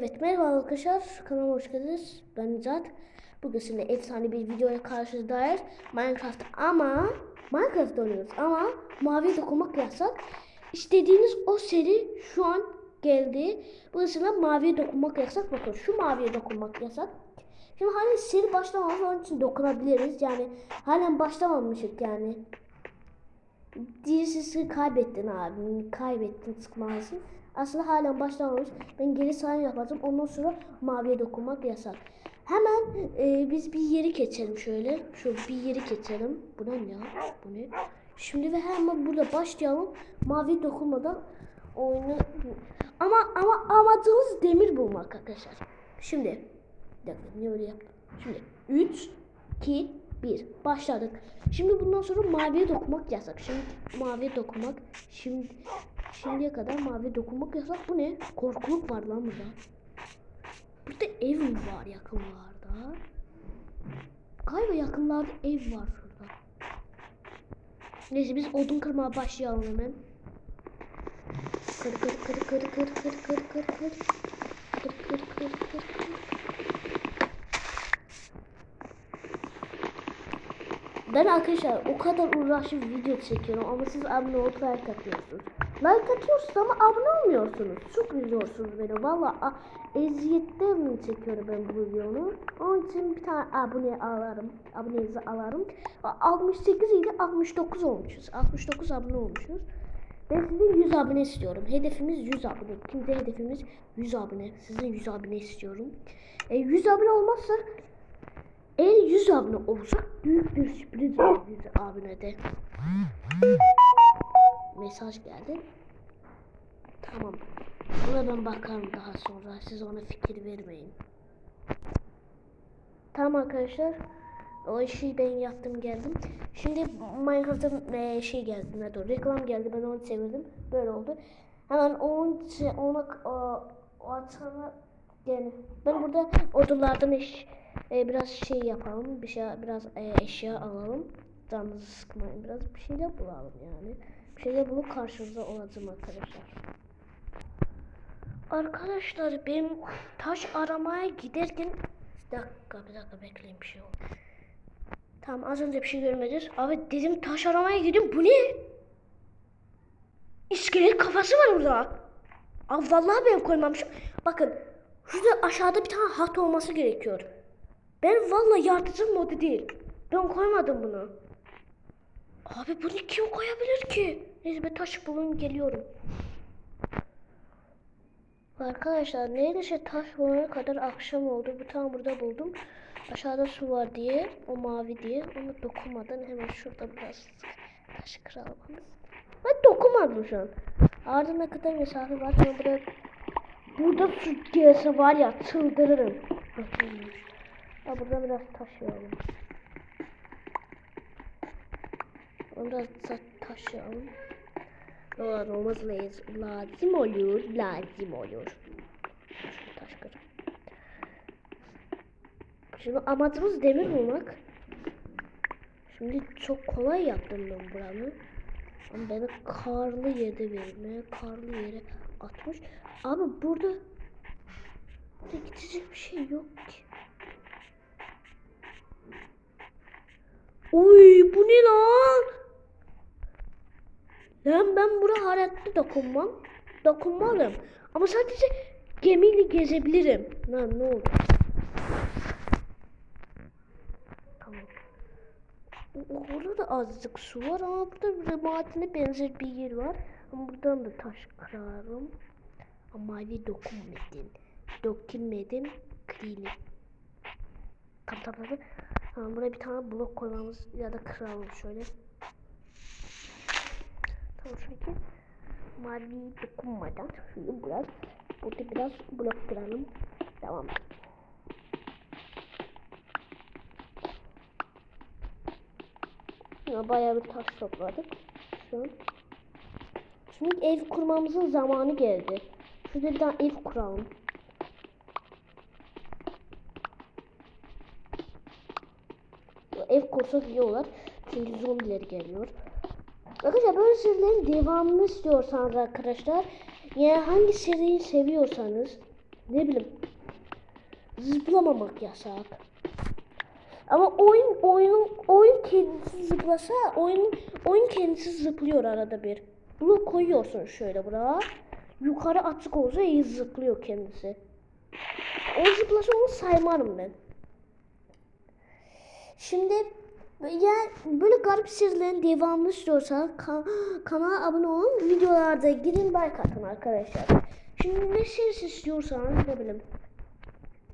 Evet merhaba arkadaşlar kanalıma hoş geldiniz. Ben Necat. Bugün sizinle efsane bir videoya karşınızdayız. Minecraft ama Minecraft oynuyoruz ama mavi dokunmak yasak. İstediğiniz o seri şu an geldi. Burasıyla maviye dokunmak yasak. Bakın şu maviye dokunmak yasak. Şimdi hani seri başlamamış onun için dokunabiliriz. Yani halen başlamamışık yani. Dizisi kaybettin abi. Kaybettin sıkmalısın. Aslında halen başlamamış. Ben geri sayım yapacağım. Ondan sonra maviye dokunmak yasak. Hemen e, biz bir yeri geçelim şöyle. Şu bir yeri geçelim. Bu ne ya? Bu ne? Şimdi ve hemen burada başlayalım. Mavi dokunmadan oyunu ama ama amacımız demir bulmak arkadaşlar. Şimdi bir dakika niye öyle yaptım? Şimdi 3 2 1 başladık. Şimdi bundan sonra maviye dokunmak yasak. Şimdi maviye dokunmak şimdi şimdiye kadar mavi dokunmak yasak. Bu ne? Korkuluk var lan burada. Burada ev mi var yakınlarda? Galiba yakınlarda ev var şurada. Neyse biz odun kırmaya başlayalım hemen. Kır kır kır kır kır kır kır kır kır. Kır kır kır kır kır. Ben arkadaşlar o kadar uğraşıp video çekiyorum ama siz abone olup like atıyorsunuz. Like atıyorsunuz ama abone olmuyorsunuz. Çok üzüyorsunuz beni. Valla eziyetlerini çekiyorum ben bu videonu. Onun için bir tane abone alırım. Abonenizi alırım. 68 ile 69 olmuşuz. 69 abone olmuşuz. Ben sizin 100 abone istiyorum. Hedefimiz 100 abone. Kimde hedefimiz 100 abone. Sizin 100 abone istiyorum. E, 100 abone olmazsa eğer 100 abone olursak büyük bir sürpriz var 100 abonede. Mesaj geldi. Tamam. Buna ben bakarım daha sonra. Siz ona fikir vermeyin. Tamam arkadaşlar. O işi ben yaptım geldim. Şimdi Minecraft'ın e, şey geldi. Ne doğru reklam geldi. Ben onu çevirdim. Böyle oldu. Hemen onun ona o, o yani ben burada odalardan eş, e, biraz şey yapalım. Bir şey biraz e, eşya alalım. Canınızı sıkmayın biraz. Bir şeyler bulalım yani. Bir şeyler bulup karşınıza olacağım arkadaşlar. Arkadaşlar benim taş aramaya giderken bir dakika bir dakika bekleyin bir şey oldu. Tamam az önce bir şey görmediniz. Abi dedim taş aramaya gidiyorum. Bu ne? İskelet kafası var burada. Abi vallahi ben koymamışım. Bakın şurada aşağıda bir tane hat olması gerekiyor. Ben vallahi yaratıcı modu değil. Ben koymadım bunu. Abi bunu kim koyabilir ki? Neyse ben taş bulun geliyorum. Arkadaşlar neredeyse taş bulana kadar akşam oldu. Bir tane burada buldum. Aşağıda su var diye, o mavi diye. Onu dokunmadan hemen şurada biraz taş kıralım. Ben dokunmadım şu an. Arada ne kadar mesafe var? Ben buraya... Burada su gelse var ya çıldırırım. Ha, buradan biraz taşıyalım. Ondan da taşıyalım. Dolar olmaz lazım, olur, lazım olur. Taş kır. Şimdi amacımız demir bulmak. Şimdi çok kolay yaptım ben buramı. Ama beni karlı yerde vermeye, karlı yere atmış. Abi burada burada gidecek bir şey yok ki. Oy bu ne lan? Lan ben buraya hayatta dokunmam. Dokunmalım. Ama sadece gemiyle gezebilirim. Lan ne oldu? Tamam. Da azıcık su var ama burada bir madene benzer bir yer var. Ama buradan da taş kırarım. Ama mavi dokunmadın. Dokunmadın. Tamam tamam tamam. Tamam buraya bir tane blok koymamız ya da kıralım şöyle. Tamam çünkü mavi dokunmadan şunu biraz burada biraz blok kıralım. Tamam. Ya bayağı bir taş topladık. Şu an. Şimdi ev kurmamızın zamanı geldi. Şurada bir tane ev kuralım. Ev kursak iyi olur. Çünkü zombiler geliyor. Arkadaşlar böyle serilerin devamını istiyorsanız arkadaşlar yani hangi seriyi seviyorsanız ne bileyim zıplamamak yasak. Ama oyun oyun oyun kendisi zıplasa oyun oyun kendisi zıplıyor arada bir. Bunu koyuyorsun şöyle buraya. Yukarı açık olsa iyi zıplıyor kendisi. O zıplasa onu saymarım ben. Şimdi yani böyle garip serilerin devamını istiyorsan kan kanala abone olun. Videolarda gidin like atın arkadaşlar. Şimdi ne serisi istiyorsanız ne bileyim.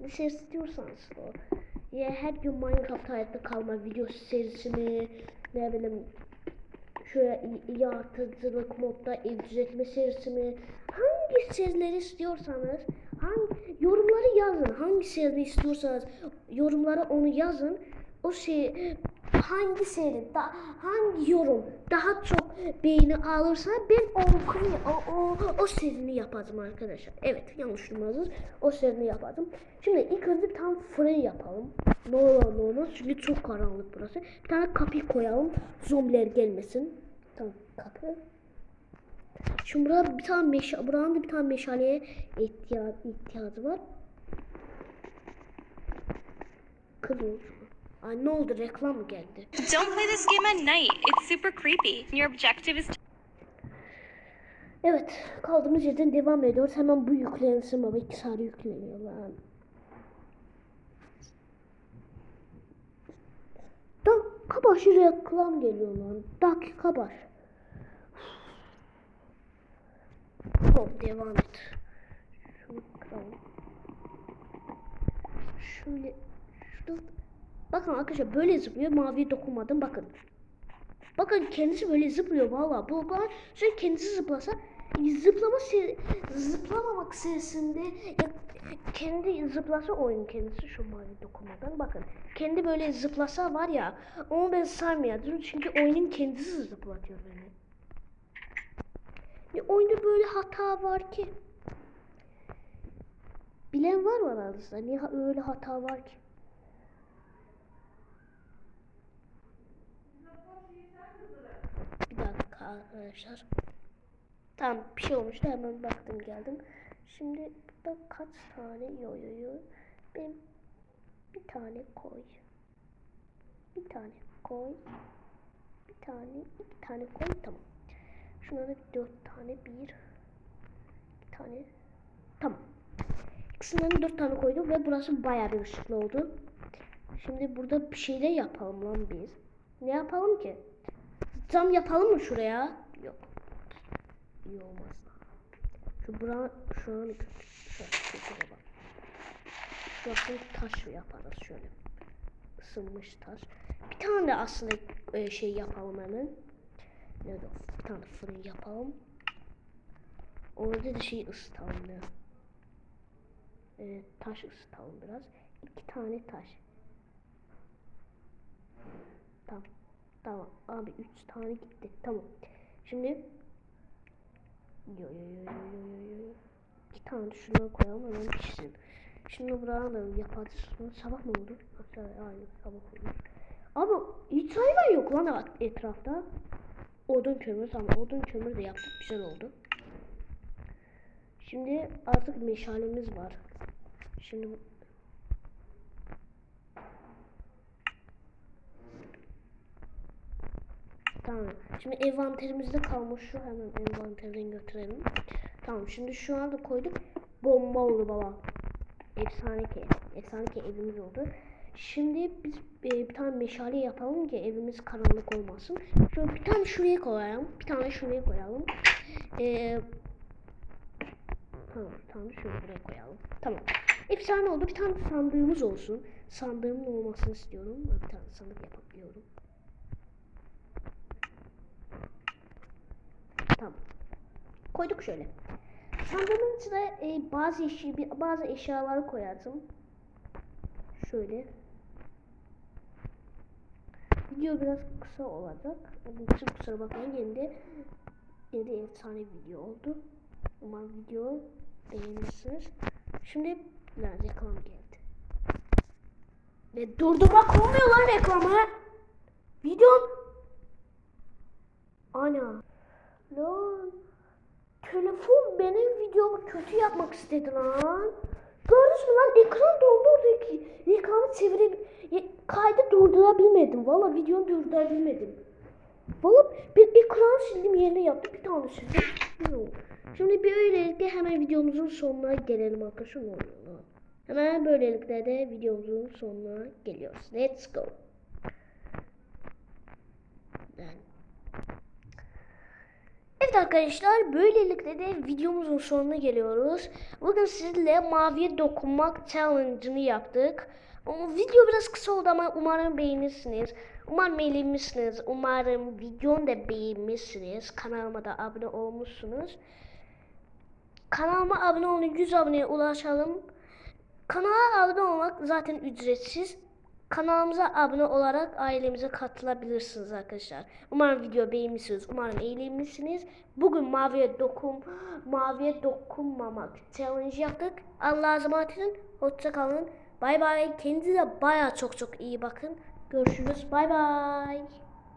Ne serisi istiyorsanız o. Ya her gün Minecraft hayatta kalma video serisi mi ne bileyim şöyle yaratıcılık modda ev düzeltme serisi mi hangi serileri istiyorsanız hangi yorumları yazın hangi seriyi istiyorsanız yorumlara onu yazın o şey hangi seri da, hangi yorum daha çok beğeni alırsa ben o, o, o, o serini yapacağım arkadaşlar. Evet yanlış duymadınız. O serini yapacağım. Şimdi ilk önce bir tane yapalım. Ne olur ne olmaz çünkü çok karanlık burası. Bir tane kapı koyalım. Zombiler gelmesin. Tamam kapı. Şimdi burada bir tane meşale, buranın da bir tane meşaleye ihtiyaç, ihtiyacı var. Kılıç. Ay ne oldu reklam mı geldi? Don't play this game at night. It's super creepy. Your objective is Evet kaldığımız yerden devam ediyoruz. Hemen bu yüklensin baba. iki saat yükleniyor lan. Dakika başı reklam geliyor lan. Dakika baş. Tamam devam et. Şunu kıralım. Şöyle şurada Bakın arkadaşlar böyle zıplıyor. Mavi dokunmadım. Bakın. Bakın kendisi böyle zıplıyor valla. Bu kadar şöyle kendisi zıplasa zıplama seri, zıplamamak serisinde kendi zıplasa oyun kendisi şu mavi dokunmadan bakın. Kendi böyle zıplasa var ya onu ben sarmayacağım çünkü oyunun kendisi zıplatıyor beni. Ya oyunda böyle hata var ki. Bilen var mı aranızda? Niye öyle hata var ki? Bir dakika arkadaşlar. Tamam bir şey olmuştu hemen baktım geldim. Şimdi burada kaç tane yo yo yo. Ben bir tane koy. Bir tane koy. Bir tane iki tane koy tamam. Şuna da dört tane bir. Bir tane. Tamam. İkisinden dört tane koydum ve burası bayağı bir ışıklı oldu. Şimdi burada bir şeyler yapalım lan biz. Ne yapalım ki? Cam yapalım mı şuraya? Yok. İyi olmaz. Şu bura şu an şöyle bak. Şurasını taş yaparız şöyle. Isınmış taş. Bir tane de aslında e, şey yapalım hemen. Ne de bir tane fırın yapalım. Orada da şey ısıtalım ya. E, taş ısıtalım biraz. İki tane taş. Tamam. Tamam abi 3 tane gitti. Tamam. Şimdi yo yo yo yo yo yo. İki tane şuna koyalım hemen pişsin. Şimdi buraya da yaparız. Sabah mı oldu? Aynı sabah oldu. Abi hiç hayvan yok lan etrafta. Odun kömür tamam odun kömür de yaptık güzel oldu. Şimdi artık meşalemiz var. Şimdi Tamam. Şimdi envanterimizde kalmış şu hemen envanterden götürelim. Tamam şimdi şu anda koyduk. Bomba oldu baba. Efsane ki. Efsane ki evimiz oldu. Şimdi biz e, bir tane meşale yapalım ki evimiz karanlık olmasın. Şöyle bir tane şuraya koyalım. Bir tane şuraya koyalım. Ee, tamam, tamam şöyle buraya koyalım. Tamam. Efsane oldu. Bir tane sandığımız olsun. Sandığımın olmasını istiyorum. Bir tane sandık yapabiliyorum. Tamam. Koyduk şöyle. Sandığımın içine e, bazı eşya, bazı eşyaları koyardım. Şöyle. Video biraz kısa olacak. Onun için kusura bakmayın. Yine de, efsane video oldu. Umarım video beğenirsiniz. Şimdi biraz reklam geldi. Ve durdurmak olmuyor lan reklamı. Videom. Ana. Lan. Telefon benim videomu kötü yapmak istedi lan. Gördünüz mü lan ekran dondu ki. Ekranı çevirip kaydı durdurabilmedim. Valla videoyu durdurabilmedim. Valla bir ekran sildim yerine yaptım bir tane sildim. Şimdi bir öylelikle hemen videomuzun sonuna gelelim arkadaşlar. Hemen böylelikle de videomuzun sonuna geliyoruz. Let's go. Ben. Evet arkadaşlar böylelikle de videomuzun sonuna geliyoruz. Bugün sizinle maviye dokunmak challenge'ını yaptık. Video biraz kısa oldu ama umarım beğenirsiniz. Umarım eğlenmişsiniz. Umarım videonu da beğenmişsiniz. Kanalıma da abone olmuşsunuz. Kanalıma abone olun 100 aboneye ulaşalım. Kanala abone olmak zaten ücretsiz. Kanalımıza abone olarak ailemize katılabilirsiniz arkadaşlar. Umarım video beğenmişsiniz. Umarım eğlenmişsiniz. Bugün maviye dokun maviye dokunmamak challenge yaptık. Allah'a emanet olun. Hoşça kalın. Bay bay. Kendinize baya çok çok iyi bakın. Görüşürüz. Bay bay.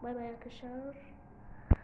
Bay bay arkadaşlar.